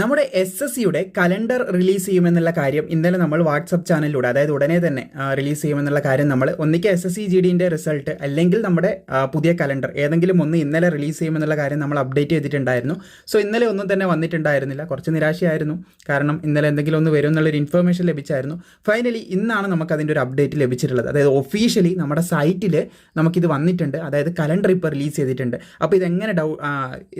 നമ്മുടെ S S സിയുടെ calendar release ചെയ്യുമെന്നുള്ള കാര്യം ഇന്നലെ നമ്മൾ വാട്സപ്പ് ചാനലിലൂടെ അതായത് ഉടനെ തന്നെ റിലീസ് ചെയ്യുമെന്നുള്ള കാര്യം നമ്മൾ ഒന്നിക്ക് എസ് എസ് സി ജി ഡിന്റെ റിസൾട്ട് അല്ലെങ്കിൽ നമ്മുടെ പുതിയ കലണ്ടർ ഏതെങ്കിലും ഒന്ന് ഇന്നലെ റിലീസ് ചെയ്യുമെന്നുള്ള കാര്യം നമ്മൾ അപ്ഡേറ്റ് ചെയ്തിട്ടുണ്ടായിരുന്നു. സോ ഇന്നലെ ഒന്നും തന്നെ വന്നിട്ടുണ്ടായിരുന്നില്ല. കുറച്ച് നിരാശയായിരുന്നു. കാരണം ഇന്നലെ എന്തെങ്കിലും ഒന്ന് വരും എന്നുള്ളൊരു ഇൻഫർമേഷൻ ലഭിച്ചായിരുന്നു. ഫൈനലി ഇന്നാണ് നമുക്ക് അതിന്റെ ഒരു അപ്ഡേറ്റ് ലഭിച്ചിട്ടുള്ളത്. അതായത് ഒഫീഷ്യലി നമ്മുടെ സൈറ്റിൽ നമുക്കിത് വന്നിട്ടുണ്ട്. അതായത് കലണ്ടർ ഇപ്പോൾ റിലീസ് ചെയ്തിട്ടുണ്ട്. അപ്പോൾ ഇതെങ്ങനെ ഡൗ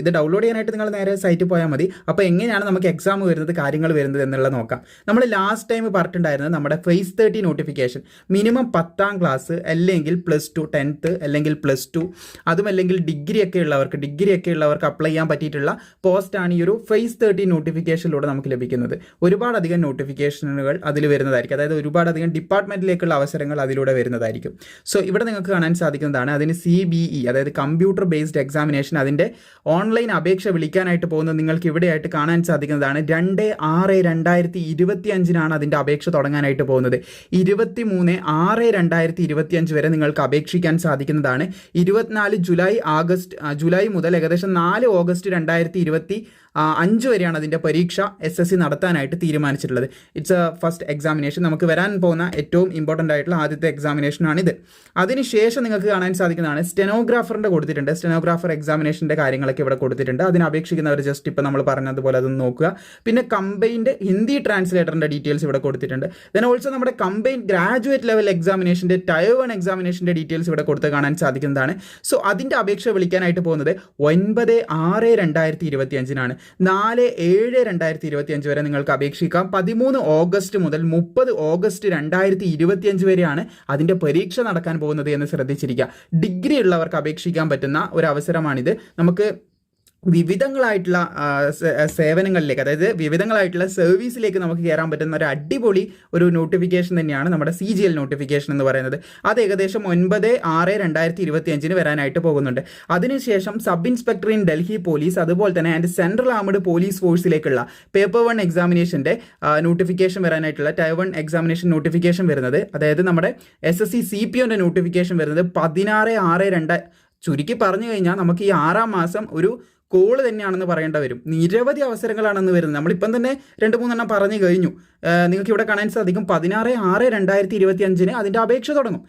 ഇത് ഡൗൺലോഡ് ചെയ്യാനായിട്ട് നിങ്ങൾ നേരെ സൈറ്റിൽ പോയാൽ മതി. അപ്പോൾ എങ്ങനെയാണ് നമുക്ക് എക്സാം വരുന്നത് കാര്യങ്ങൾ വരുന്നത് എന്നുള്ളത് നോക്കാം. നമ്മൾ ലാസ്റ്റ് ടൈം പറഞ്ഞിട്ടുണ്ടായിരുന്നത് നമ്മുടെ ഫേസ് തേർട്ടി നോട്ടിഫിക്കേഷൻ മിനിമം പത്താം ക്ലാസ് അല്ലെങ്കിൽ പ്ലസ് ടു ടെൻത്ത് അല്ലെങ്കിൽ പ്ലസ് ടു അതും അല്ലെങ്കിൽ ഡിഗ്രി ഒക്കെ ഉള്ളവർക്ക് ഡിഗ്രി ഒക്കെ ഉള്ളവർക്ക് അപ്ലൈ ചെയ്യാൻ പറ്റിയിട്ടുള്ള പോസ്റ്റാണ് ഈ ഒരു ഫേസ് തേർട്ടി നോട്ടിഫിക്കേഷനിലൂടെ നമുക്ക് ലഭിക്കുന്നത്. ഒരുപാടധികം നോട്ടിഫിക്കേഷനുകൾ അതിൽ വരുന്നതായിരിക്കും. അതായത് ഒരുപാടധികം ഡിപ്പാർട്ട്മെന്റിലേക്കുള്ള അവസരങ്ങൾ അതിലൂടെ വരുന്നതായിരിക്കും. സോ ഇവിടെ നിങ്ങൾക്ക് കാണാൻ സാധിക്കുന്നതാണ് അതിന് സി ബി ഇ അതായത് കമ്പ്യൂട്ടർ ബേസ്ഡ് എക്സാമിനേഷൻ അതിന്റെ ഓൺലൈൻ അപേക്ഷ വിളിക്കാനായിട്ട് പോകുന്നത് നിങ്ങൾക്ക് ഇവിടെയായിട്ട് കാണാൻ സാധിക്കുന്നതാണ്. രണ്ട് ആറ് രണ്ടായിരത്തി ഇരുപത്തി അഞ്ചിനാണ് അതിന്റെ അപേക്ഷ തുടങ്ങാനായിട്ട് പോകുന്നത്. ഇരുപത്തി മൂന്ന് ആറ് രണ്ടായിരത്തി ഇരുപത്തി അഞ്ച് വരെ നിങ്ങൾക്ക് അപേക്ഷിക്കാൻ സാധിക്കുന്നതാണ്. ഇരുപത്തിനാല് ജൂലൈ ആഗസ്റ്റ് ജൂലൈ മുതൽ ഏകദേശം നാല് ഓഗസ്റ്റ് രണ്ടായിരത്തി ഇരുപത്തി അഞ്ച് വരെയാണ് അതിന്റെ പരീക്ഷ എസ് എസ് സി നടത്താനായിട്ട് തീരുമാനിച്ചിട്ടുള്ളത്. ഇറ്റ്സ് എ ഫസ്റ്റ് എക്സാമിനേഷൻ നമുക്ക് വരാൻ പോകുന്ന ഏറ്റവും ഇമ്പോർട്ടന്റ് ആയിട്ടുള്ള ആദ്യത്തെ എക്സാമിനേഷനാണിത് അതിനുശേഷം നിങ്ങൾക്ക് കാണാൻ സാധിക്കുന്നതാണ് സ്റ്റെനോഗ്രാഫറിന്റെ കൊടുത്തിട്ടുണ്ട്. സ്റ്റെനോഗ്രാഫർ എക്സാമിനേഷന്റെ കാര്യങ്ങളൊക്കെ ഇവിടെ കൊടുത്തിട്ടുണ്ട്. അതിന് അപേക്ഷിക്കുന്നവർ ജസ്റ്റ് ഇപ്പോൾ നമ്മൾ പറഞ്ഞതുപോലെ അതൊന്ന് നോക്കുക. പിന്നെ കമ്പൈൻഡ് ഹിന്ദി ട്രാൻസ്ലേറ്ററിന്റെ ഡീറ്റെയിൽസ് ഇവിടെ കൊടുത്തിട്ടുണ്ട്. ദെൻ ഓൾസോ നമ്മുടെ കമ്പൈൻഡ് ഗ്രാജുവേറ്റ് ലെവൽ എക്സാമിനേഷന്റെ ടയർ വൺ എക്സാമിനേഷന്റെ ഡീറ്റെയിൽസ് ഇവിടെ കൊടുത്ത് കാണാൻ സാധിക്കുന്നതാണ്. സോ അതിന്റെ അപേക്ഷ വിളിക്കാനായിട്ട് പോകുന്നത് ഒൻപത് ആറ് രണ്ടായിരത്തി ഇരുപത്തി അഞ്ചിനാണ് നാല് ഏഴ് രണ്ടായിരത്തി ഇരുപത്തി അഞ്ച് വരെ നിങ്ങൾക്ക് അപേക്ഷിക്കാം. പതിമൂന്ന് ഓഗസ്റ്റ് മുതൽ മുപ്പത് ഓഗസ്റ്റ് രണ്ടായിരത്തി ഇരുപത്തി അഞ്ച് വരെയാണ് അതിന്റെ പരീക്ഷ നടക്കാൻ പോകുന്നത് എന്ന് ശ്രദ്ധിച്ചിരിക്കുക. ഡിഗ്രി ഉള്ളവർക്ക് അപേക്ഷിക്കാൻ പറ്റുന്ന ഒരു അവസരമാണിത്. നമുക്ക് വിവിധങ്ങളായിട്ടുള്ള സേവനങ്ങളിലേക്ക് അതായത് വിവിധങ്ങളായിട്ടുള്ള സർവീസിലേക്ക് നമുക്ക് കയറാൻ പറ്റുന്ന ഒരു അടിപൊളി ഒരു നോട്ടിഫിക്കേഷൻ തന്നെയാണ് നമ്മുടെ സി ജി എൽ നോട്ടിഫിക്കേഷൻ എന്ന് പറയുന്നത്. അത് ഏകദേശം ഒൻപത് ആറ് രണ്ടായിരത്തി ഇരുപത്തി അഞ്ചിന് വരാനായിട്ട് പോകുന്നുണ്ട്. അതിനുശേഷം sub inspector in Delhi police അതുപോലെ തന്നെ ആൻഡ് സെൻട്രൽ ആർമഡ് പോലീസ് ഫോഴ്സിലേക്കുള്ള പേപ്പർ വൺ എക്സാമിനേഷന്റെ നോട്ടിഫിക്കേഷൻ വരാനായിട്ടുള്ള ടയർ വൺ എക്സാമിനേഷൻ നോട്ടിഫിക്കേഷൻ വരുന്നത്. അതായത് നമ്മുടെ S S C C P ഒന്റെ notification വരുന്നത് പതിനാറ് ആറ് രണ്ട് ചുരുക്കി പറഞ്ഞു കഴിഞ്ഞാൽ നമുക്ക് ഈ ആറാം മാസം ഒരു കോൾ തന്നെയാണെന്ന് പറയേണ്ട വരും. നിരവധി അവസരങ്ങളാണെന്ന് വരുന്നത്. നമ്മളിപ്പം തന്നെ രണ്ട് മൂന്നെണ്ണം പറഞ്ഞു കഴിഞ്ഞു. നിങ്ങൾക്ക് ഇവിടെ കാണാൻ സാധിക്കും. പതിനാറ് ആറ് രണ്ടായിരത്തി ഇരുപത്തി അഞ്ചിന് അതിന്റെ അപേക്ഷ തുടങ്ങും.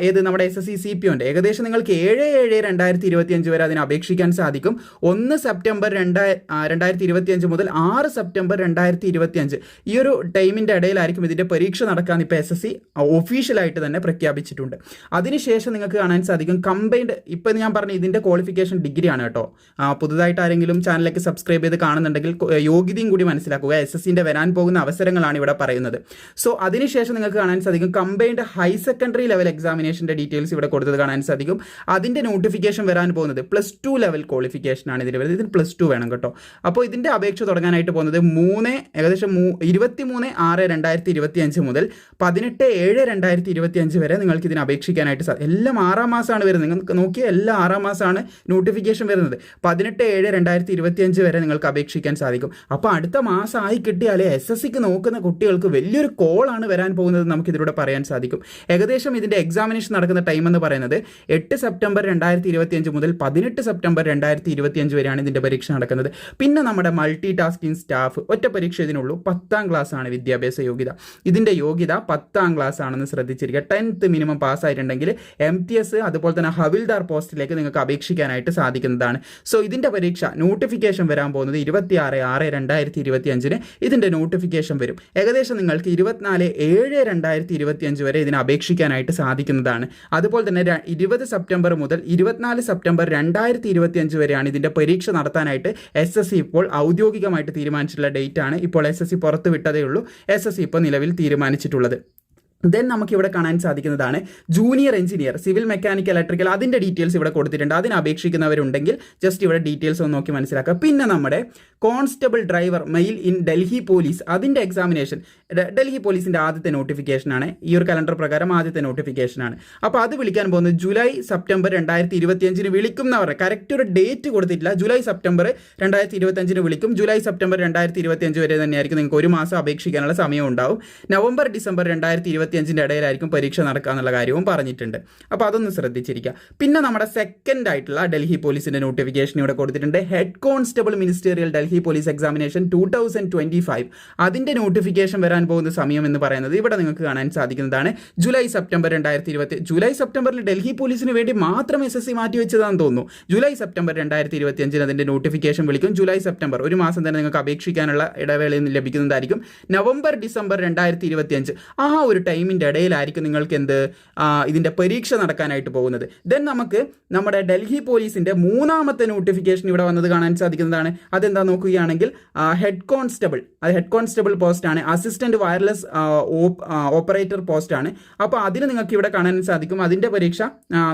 ഏത് നമ്മുടെ S S C C P ഒന്റെ ഏകദേശം നിങ്ങൾക്ക് ഏഴ് ഏഴ് രണ്ടായിരത്തി ഇരുപത്തി അഞ്ച് വരെ അതിന് അപേക്ഷിക്കാൻ സാധിക്കും. ഒന്ന് സെപ്റ്റംബർ രണ്ടായി രണ്ടായിരത്തി ഇരുപത്തി അഞ്ച് മുതൽ ആറ് സെപ്റ്റംബർ രണ്ടായിരത്തി ഇരുപത്തി അഞ്ച് ഈ ഒരു ടൈമിന്റെ ഇടയിലായിരിക്കും ഇതിന്റെ പരീക്ഷ നടക്കാൻ ഇപ്പോൾ എസ് എസ് സി ഒഫീഷ്യലായിട്ട് തന്നെ പ്രഖ്യാപിച്ചിട്ടുണ്ട്. അതിനുശേഷം നിങ്ങൾക്ക് കാണാൻ സാധിക്കും. കമ്പൈൻഡ് ഇപ്പം ഞാൻ പറഞ്ഞു ഇതിന്റെ ക്വാളിഫിക്കേഷൻ ഡിഗ്രിയാണ് കേട്ടോ. ആ, പുതുതായിട്ട് ആരെങ്കിലും ചാനലിലേക്ക് സബ്സ്ക്രൈബ് ചെയ്ത് കാണുന്നുണ്ടെങ്കിൽ യോഗ്യതയും കൂടി മനസ്സിലാക്കുക. എസ് എസ് വരാൻ പോകുന്ന അവസരങ്ങളാണ് ഇവിടെ പറയുന്നത്. സോ അതിനുശേഷം നിങ്ങൾക്ക് കാണാൻ സാധിക്കും കമ്പൈൻഡ് ഹൈ സെക്കൻഡറി ലെവൽ എക്സാമിനേഷന്റെ ഡീറ്റെയിൽസ് ഇവിടെ കൊടുത്തത് കാണാൻ സാധിക്കും. അതിന്റെ നോട്ടിഫിക്കേഷൻ വരാൻ പോകുന്നത് പ്ലസ് ടു ലെവൽ ക്വാളിഫിക്കേഷൻ ആണ് ഇതിൽ വരുന്നത്. ഇതിന് പ്ലസ് ടു വേണം കേട്ടോ. അപ്പോൾ ഇതിന്റെ അപേക്ഷ തുടങ്ങാനായിട്ട് പോകുന്നത് മൂന്ന് ഏകദേശം മൂ ഇരുപത്തി മൂന്ന് ആറ് രണ്ടായിരത്തി ഇരുപത്തി അഞ്ച് മുതൽ പതിനെട്ട് ഏഴ് രണ്ടായിരത്തി ഇരുപത്തി അഞ്ച് വരെ നിങ്ങൾക്ക് ഇതിന് അപേക്ഷിക്കാനായിട്ട് സാധിക്കും എല്ലാം ആറാം മാസമാണ് വരുന്നത്. നിങ്ങൾക്ക് നോക്കിയാൽ എല്ലാം ആറാം മാസമാണ് നോട്ടിഫിക്കേഷൻ വരുന്നത്. പതിനെട്ട് ഏഴ് രണ്ടായിരത്തി ഇരുപത്തി അഞ്ച് വരെ നിങ്ങൾക്ക് അപേക്ഷിക്കാൻ സാധിക്കും. അപ്പോൾ അടുത്ത മാസം ആയി കിട്ടിയാലേ എസ് എസ് സിക്ക് നോക്കുന്ന കുട്ടികൾക്ക് വലിയൊരു കോളാണ് വരാൻ പോകുന്നത് നമുക്ക് ഇതിലൂടെ പറയാൻ സാധിക്കും. ഏകദേശം ഇതിന്റെ എക്സാമിനേഷൻ നടക്കുന്ന ടൈം എന്ന് പറയുന്നത് എട്ട് സെപ്റ്റംബർ രണ്ടായിരത്തി ഇരുപത്തി അഞ്ച് മുതൽ പതിനെട്ട് സെപ്റ്റംബർ രണ്ടായിരത്തി ഇരുപത്തി അഞ്ച് വരെയാണ് ഇതിന്റെ പരീക്ഷ നടക്കുന്നത്. പിന്നെ നമ്മുടെ മൾട്ടി ടാസ്കിംഗ് സ്റ്റാഫ് ഒറ്റ പരീക്ഷ ഇതിനുള്ളൂ. പത്താം ക്ലാസ് ആണ് വിദ്യാഭ്യാസ യോഗ്യത. ഇതിന്റെ യോഗ്യത പത്താം ക്ലാസ് ആണെന്ന് ശ്രദ്ധിച്ചിരിക്കുക. ടെൻത്ത് മിനിമം പാസ്സായിട്ടുണ്ടെങ്കിൽ എം ടി എസ് അതുപോലെ തന്നെ ഹവിൽദാർ പോസ്റ്റിലേക്ക് നിങ്ങൾക്ക് അപേക്ഷിക്കാനായിട്ട് സാധിക്കുന്നതാണ്. സോ ഇതിന്റെ പരീക്ഷ നോട്ടിഫിക്കേഷൻ വരാൻ പോകുന്നത് ഇരുപത്തി ആറ് രണ്ടായിരത്തി ഇരുപത്തി അഞ്ചിന് ഇതിന്റെ നോട്ടിഫിക്കേഷൻ വരും. ഏകദേശം നിങ്ങൾക്ക് ഇരുപത്തിനാല് ഏഴ് രണ്ടായിരത്തി ഇരുപത്തി അഞ്ച് വരെ ഇതിന് അപേക്ഷിക്കാനായിട്ട് സാധിക്കുന്നതാണ്. അതുപോലെ തന്നെ ഇരുപത് സെപ്റ്റംബർ മുതൽ ഇരുപത്തിനാല് സെപ്റ്റംബർ രണ്ടായിരത്തി ഇരുപത്തി അഞ്ച് വരെയാണ് ഇതിന്റെ പരീക്ഷ നടത്താനായിട്ട് എസ് എസ് സി ഇപ്പോൾ ഔദ്യോഗികമായിട്ട് തീരുമാനിച്ചിട്ടുള്ള ഡേറ്റ് ആണ്. ഇപ്പോൾ എസ് എസ് സി പുറത്തുവിട്ടതേ ഉള്ളൂ. എസ് എസ് സി ഇപ്പോൾ നിലവിൽ തീരുമാനിച്ചിട്ടുള്ളത്. ദെൻ നമുക്ക് ഇവിടെ കാണാൻ സാധിക്കുന്നതാണ് junior engineer civil mechanical electrical അതിന്റെ ഡീറ്റെയിൽസ് ഇവിടെ കൊടുത്തിട്ടുണ്ട്. അതിന് അപേക്ഷിക്കുന്നവരുണ്ടെങ്കിൽ ജസ്റ്റ് ഇവിടെ ഡീറ്റെയിൽസ് ഒന്ന് നോക്കി മനസ്സിലാക്കുക. പിന്നെ നമ്മുടെ constable driver male in Delhi police അതിന്റെ എക്സാമിനേഷൻ ഡൽഹി പോലീസിന്റെ ആദ്യത്തെ നോട്ടിഫിക്കേഷനാണ് ഈ ഒരു കലണ്ടർ പ്രകാരം ആദ്യത്തെ നോട്ടിഫിക്കേഷനാണ് അപ്പോൾ അത് വിളിക്കാൻ പോകുന്നത് ജൂലൈ സെപ്റ്റംബർ രണ്ടായിരത്തി ഇരുപത്തിയഞ്ചിന് വിളിക്കുന്നവർ കറക്റ്റ് ഒരു ഡേറ്റ് കൊടുത്തിട്ടില്ല. ജൂലൈ സെപ്റ്റംബർ രണ്ടായിരത്തി ഇരുപത്തഞ്ചിന് വിളിക്കും. ജൂലൈ സെപ്റ്റംബർ രണ്ടായിരത്തി ഇരുപത്തിയഞ്ച് വരെ തന്നെയായിരിക്കും നിങ്ങൾക്ക് ഒരു മാസം അപേക്ഷിക്കാനുള്ള സമയം ഉണ്ടാവും. നവംബർ ഡിസംബർ രണ്ടായിരത്തി ഇരുപത്തിയഞ്ചിന്റെ ഇടയിലായിരിക്കും പരീക്ഷ നടക്കുക എന്നുള്ള കാര്യവും പറഞ്ഞിട്ടുണ്ട്. അപ്പോൾ അതൊന്ന് ശ്രദ്ധിച്ചിരിക്കുക. പിന്നെ നമ്മുടെ സെക്കൻഡ് ആയിട്ടുള്ള ഡൽഹി പോലീസിന്റെ നോട്ടിഫിക്കേഷൻ ഇവിടെ കൊടുത്തിട്ടുണ്ട്. Head constable ministerial Delhi police examination two thousand twenty five അതിന്റെ നോട്ടിഫിക്കേഷൻ വരാൻ പോകുന്ന സമയം എന്ന് പറയുന്നത് ഇവിടെ നിങ്ങൾക്ക് കാണാൻ സാധിക്കുന്നതാണ് ജൂലൈ സെപ്റ്റംബർ രണ്ടായിരത്തി ഇരുപത്തി ജൂലൈ സെപ്റ്റംബറിൽ ഡൽഹി പോലീസിന് വേണ്ടി മാത്രം എസ് എസ് സി മാറ്റി വെച്ചതാണെന്ന് തോന്നുന്നു. ജൂലൈ സെപ്റ്റംബർ രണ്ടായിരത്തി ഇരുപത്തി അഞ്ചിന് അതിന്റെ നോട്ടിഫിക്കേഷൻ വിളിക്കും. ജൂലൈ സെപ്റ്റംബർ ഒരു മാസം തന്നെ നിങ്ങൾക്ക് അപേക്ഷിക്കാനുള്ള ഇടവേളയിൽ നിന്ന് ലഭിക്കുന്നതായിരിക്കും. നവംബർ ഡിസംബർ രണ്ടായിരത്തി ഇരുപത്തി അഞ്ച് ആ ഒരു ടൈമിന്റെ ഇടയിലായിരിക്കും നിങ്ങൾക്ക് എന്ത് ഇതിന്റെ പരീക്ഷ നടക്കാനായിട്ട് പോകുന്നത്. ദെൻ നമുക്ക് നമ്മുടെ ഡൽഹി പോലീസിന്റെ മൂന്നാമത്തെ നോട്ടിഫിക്കേഷൻ ഇവിടെ വന്നത് കാണാൻ സാധിക്കുന്നതാണ്. അതെന്താ നോക്കുകയാണെങ്കിൽ ഹെഡ് കോൺസ്റ്റബിൾ അത് ഹെഡ് കോൺസ്റ്റബിൾ പോസ്റ്റാണ് അസിസ്റ്റന്റ് വയർലെസ് ഓപ്പറേറ്റർ പോസ്റ്റാണ് അപ്പോൾ അതിന് നിങ്ങൾക്ക് ഇവിടെ കാണാൻ സാധിക്കും. അതിന്റെ പരീക്ഷ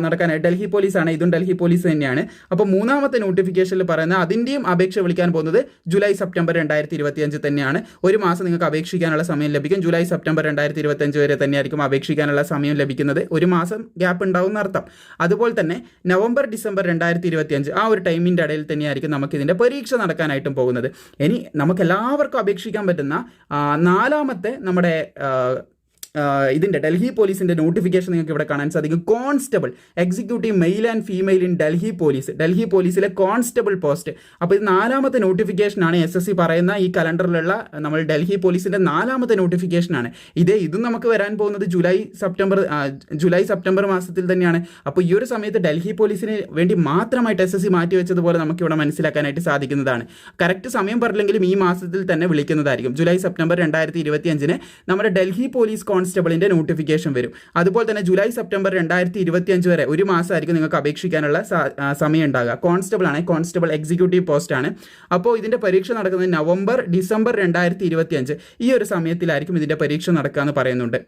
നടക്കാനായി. ഡൽഹി പോലീസാണ് ഇതും ഡൽഹി പോലീസ് തന്നെയാണ്. അപ്പോൾ മൂന്നാമത്തെ നോട്ടിഫിക്കേഷനിൽ പറയുന്നത് അതിന്റെയും അപേക്ഷ വിളിക്കാൻ പോകുന്നത് ജൂലൈ സെപ്റ്റംബർ രണ്ടായിരത്തി ഇരുപത്തിയഞ്ച് തന്നെയാണ്. ഒരു മാസം നിങ്ങൾക്ക് അപേക്ഷിക്കാനുള്ള സമയം ലഭിക്കും. ജൂലൈ സെപ്റ്റംബർ രണ്ടായിരത്തി ഇരുപത്തഞ്ച് വരെ തന്നെയായിരിക്കും അപേക്ഷിക്കാനുള്ള സമയം ലഭിക്കുന്നത്. ഒരു മാസം ഗ്യാപ്പ് ഉണ്ടാവും അർത്ഥം അതുപോലെ തന്നെ നവംബർ ഡിസംബർ രണ്ടായിരത്തി ഇരുപത്തിയഞ്ച് ആ ഒരു ടൈമിന്റെ ഇടയിൽ തന്നെയായിരിക്കും നമുക്ക് ഇതിന്റെ പരീക്ഷ നടക്കാനായിട്ടും പോകുന്നത്. ഇനി നമുക്ക് എല്ലാവർക്കും അപേക്ഷിക്കാൻ പറ്റുന്ന ആ, നാലാമത്തെ നമ്മുടെ ഇതിന്റെ ഡൽഹി പോലീസിന്റെ നോട്ടിഫിക്കേഷൻ നിങ്ങൾക്ക് ഇവിടെ കാണാൻ സാധിക്കും. Constable executive male and female in Delhi police. Delhi പോലീസിലെ കോൺസ്റ്റബിൾ പോസ്റ്റ്. അപ്പോൾ ഇത് നാലാമത്തെ നോട്ടിഫിക്കേഷനാണ് എസ് എസ് സി പറയുന്ന ഈ കലണ്ടറിലുള്ള നമ്മൾ ഡൽഹി പോലീസിന്റെ നാലാമത്തെ നോട്ടിഫിക്കേഷനാണ് ഇതേ ഇതും നമുക്ക് വരാൻ പോകുന്നത് ജൂലൈ സെപ്റ്റംബർ ജൂലൈ സെപ്റ്റംബർ മാസത്തിൽ തന്നെയാണ്. അപ്പോൾ ഈ ഒരു സമയത്ത് ഡൽഹി പോലീസിന് വേണ്ടി മാത്രമായിട്ട് എസ് എസ് സി മാറ്റി വെച്ചതുപോലെ നമുക്കിവിടെ മനസ്സിലാക്കാനായിട്ട് സാധിക്കുന്നതാണ്. കറക്റ്റ് സമയം പറഞ്ഞില്ലെങ്കിലും ഈ മാസത്തിൽ തന്നെ വിളിക്കുന്നതായിരിക്കും. ജൂലൈ സെപ്റ്റംബർ രണ്ടായിരത്തി ഇരുപത്തി അഞ്ചിന് നമ്മുടെ ഡൽഹി പോലീസ് കോൺസ്റ്റബിളിന്റെ നോട്ടിഫിക്കേഷൻ വരും. അതുപോലെ തന്നെ ജൂലൈ സെപ്റ്റംബർ രണ്ടായിരത്തി ഇരുപത്തി അഞ്ച് വരെ ഒരു മാസമായിരിക്കും നിങ്ങൾക്ക് അപേക്ഷിക്കാനുള്ള സമയം ഉണ്ടാകുക കോൺസ്റ്റബിൾ ആണ് കോൺസ്റ്റബിൾ എക്സിക്യൂട്ടീവ് പോസ്റ്റ് ആണ്. അപ്പോൾ ഇതിന്റെ പരീക്ഷ നടക്കുന്നത് നവംബർ ഡിസംബർ രണ്ടായിരത്തി ഇരുപത്തി അഞ്ച് ഈ ഒരു സമയത്തിലായിരിക്കും ഇതിന്റെ പരീക്ഷ നടക്കുക എന്ന് പറയുന്നുണ്ട്.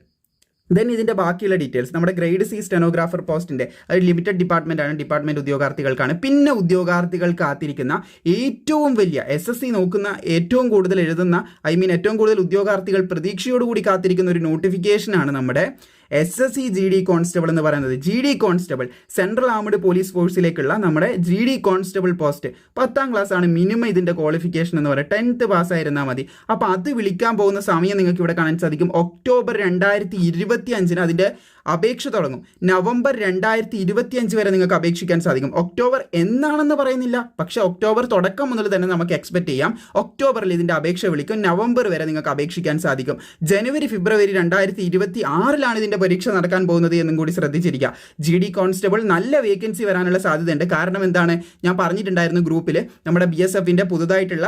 ദെൻ ഇതിന്റെ ബാക്കിയുള്ള ഡീറ്റെയിൽസ് നമ്മുടെ ഗ്രേഡ് സി സ്റ്റെനോഗ്രാഫർ പോസ്റ്റിന്റെ അത് ലിമിറ്റഡ് ഡിപ്പാർട്ട്മെന്റ് ആണ് ഡിപ്പാർട്ട്മെന്റ് ഉദ്യോഗാർത്ഥികൾക്കാണ്. പിന്നെ ഉദ്യോഗാർത്ഥികൾ കാത്തിരിക്കുന്ന ഏറ്റവും വലിയ എസ് എസ് സി നോക്കുന്ന ഏറ്റവും കൂടുതൽ എഴുതുന്ന ഐ മീൻ ഏറ്റവും കൂടുതൽ ഉദ്യോഗാർത്ഥികൾ പ്രതീക്ഷയോടുകൂടി കാത്തിരിക്കുന്ന ഒരു നോട്ടിഫിക്കേഷനാണ് നമ്മുടെ S S C G D constable എന്ന് പറയുന്നത് G D constable central armed police ഫോഴ്സിലേക്കുള്ള നമ്മുടെ ജി ഡി കോൺസ്റ്റബിൾ പോസ്റ്റ് പത്താം ക്ലാസ് ആണ് മിനിമം ഇതിന്റെ ക്വാളിഫിക്കേഷൻ എന്ന് പറയുന്നത്. ടെൻത്ത് പാസ്സായിരുന്നാൽ മതി. അപ്പോൾ അത് വിളിക്കാൻ പോകുന്ന സമയം നിങ്ങൾക്ക് ഇവിടെ കാണാൻ സാധിക്കും. ഒക്ടോബർ രണ്ടായിരത്തി ഇരുപത്തി അഞ്ചിന് അതിന്റെ അപേക്ഷ തുടങ്ങും. നവംബർ രണ്ടായിരത്തി ഇരുപത്തി അഞ്ച് വരെ നിങ്ങൾക്ക് അപേക്ഷിക്കാൻ സാധിക്കും. ഒക്ടോബർ എന്നാണെന്ന് പറയുന്നില്ല. പക്ഷേ ഒക്ടോബർ തുടക്കം മുതൽ തന്നെ നമുക്ക് എക്സ്പെക്ട് ചെയ്യാം. ഒക്ടോബറിൽ ഇതിന്റെ അപേക്ഷ വിളിക്കും. നവംബർ വരെ നിങ്ങൾക്ക് അപേക്ഷിക്കാൻ സാധിക്കും. ജനുവരി ഫെബ്രുവരി രണ്ടായിരത്തി ഇരുപത്തി ആറിലാണ് ഇതിന്റെ പരീക്ഷ നടക്കാൻ പോകുന്നത് എന്നും കൂടി ശ്രദ്ധിച്ചിരിക്കുക. ജി ഡി കോൺസ്റ്റബിൾ നല്ല വേക്കൻസി വരാനുള്ള സാധ്യതയുണ്ട്. കാരണം എന്താണ്? ഞാൻ പറഞ്ഞിട്ടുണ്ടായിരുന്നു ഗ്രൂപ്പിൽ നമ്മുടെ ബി എസ് എഫിന്റെ പുതുതായിട്ടുള്ള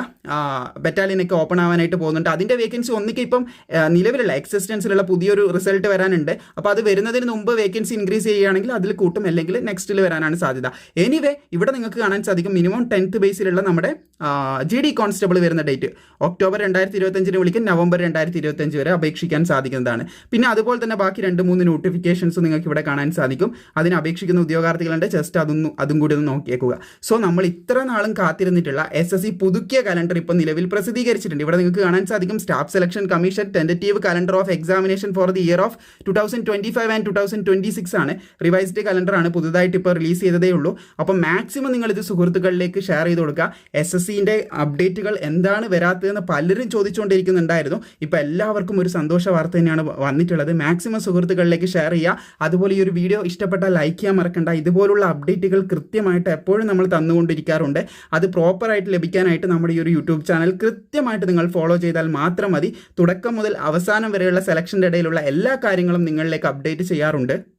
ബറ്റാലിയനൊക്കെ ഓപ്പൺ ആവാനായിട്ട് പോകുന്നുണ്ട്. അതിന്റെ വേക്കൻസി ഒന്നിക്ക് ഇപ്പം ആ, നിലവിലുള്ള എക്സിസ്റ്റൻസിലുള്ള പുതിയൊരു റിസൾട്ട് വരാനുണ്ട്. അപ്പോൾ അത് വരുന്നതിന് മുമ്പ് വേക്കൻസി ഇൻക്രീസ് ചെയ്യുകയാണെങ്കിൽ അതിൽ കൂട്ടും അല്ലെങ്കിൽ നെക്സ്റ്റിൽ വരാനാണ് സാധ്യത. എനിവേ ഇവിടെ നിങ്ങൾക്ക് കാണാൻ സാധിക്കും മിനിമം ടെൻത്ത് ബേസിലുള്ള നമ്മുടെ ജി ഡി കോൺസ്റ്റബിൾ വരുന്ന ഡേറ്റ് ഒക്ടോബർ രണ്ടായിരത്തി ഇരുപത്തഞ്ചിന് വിളിക്കും നവംബർ രണ്ടായിരത്തി ഇരുപത്തഞ്ച് വരെ അപേക്ഷിക്കാൻ സാധിക്കുന്നതാണ്. പിന്നെ അതുപോലെ തന്നെ ബാക്കി രണ്ട് മൂന്ന് നോട്ടിഫിക്കേഷൻസ് നിങ്ങൾക്ക് ഇവിടെ കാണാൻ സാധിക്കും. അതിന് അപേക്ഷിക്കുന്ന ഉദ്യോഗാർത്ഥികളുടെ ജസ്റ്റ് അതൊന്നും അതും കൂടി ഒന്ന് നോക്കിയേക്കുക. സോ നമ്മൾ ഇത്ര നാളും കാത്തിരുന്നിട്ടുള്ള എസ് എസ് സി പുതുക്കിയ കലണ്ടർ ഇപ്പോൾ നിലവിൽ പ്രസിദ്ധീകരിച്ചിട്ടുണ്ട്. ഇവിടെ നിങ്ങൾക്ക് കാണാൻ സാധിക്കും staff selection commission tentative calendar of examination for the year of two thousand twenty five and two thousand twenty six ആണ് റിവൈസ്ഡ് കലണ്ടറാണ് പുതുതായിട്ട് ഇപ്പോൾ റിലീസ് ചെയ്തതേ ഉള്ളൂ. അപ്പോൾ മാക്സിമം നിങ്ങൾ ഇത് സുഹൃത്തുക്കളിലേക്ക് ഷെയർ ചെയ്ത് കൊടുക്കുക. എസ് എസ് സിന്റെ അപ്ഡേറ്റുകൾ എന്താണ് വരാത്തതെന്ന് പലരും ചോദിച്ചുകൊണ്ടിരിക്കുന്നുണ്ടായിരുന്നു. ഇപ്പോൾ എല്ലാവർക്കും ഒരു സന്തോഷ വാർത്ത തന്നെയാണ് വന്നിട്ടുള്ളത്. മാക്സിമം സുഹൃത്തുക്കളിലേക്ക് ഷെയർ ചെയ്യുക. അതുപോലെ ഈ ഒരു വീഡിയോ ഇഷ്ടപ്പെട്ടാൽ ലൈക്ക് ചെയ്യാൻ മറക്കണ്ട. ഇതുപോലുള്ള അപ്ഡേറ്റുകൾ കൃത്യമായിട്ട് എപ്പോഴും നമ്മൾ തന്നുകൊണ്ടിരിക്കാറുണ്ട്. അത് പ്രോപ്പറായിട്ട് ലഭിക്കാനായിട്ട് നമ്മുടെ ഈ ഒരു യൂട്യൂബ് ചാനൽ കൃത്യമായിട്ട് നിങ്ങൾ ഫോളോ ചെയ്താൽ മാത്രം മതി. തുടക്കം മുതൽ അവസാനം വരെയുള്ള സെലക്ഷന്റെ ഇടയിലുള്ള എല്ലാ കാര്യങ്ങളും നിങ്ങളിലേക്ക് അപ്ഡേറ്റ് ചെയ്യാറുണ്ട്.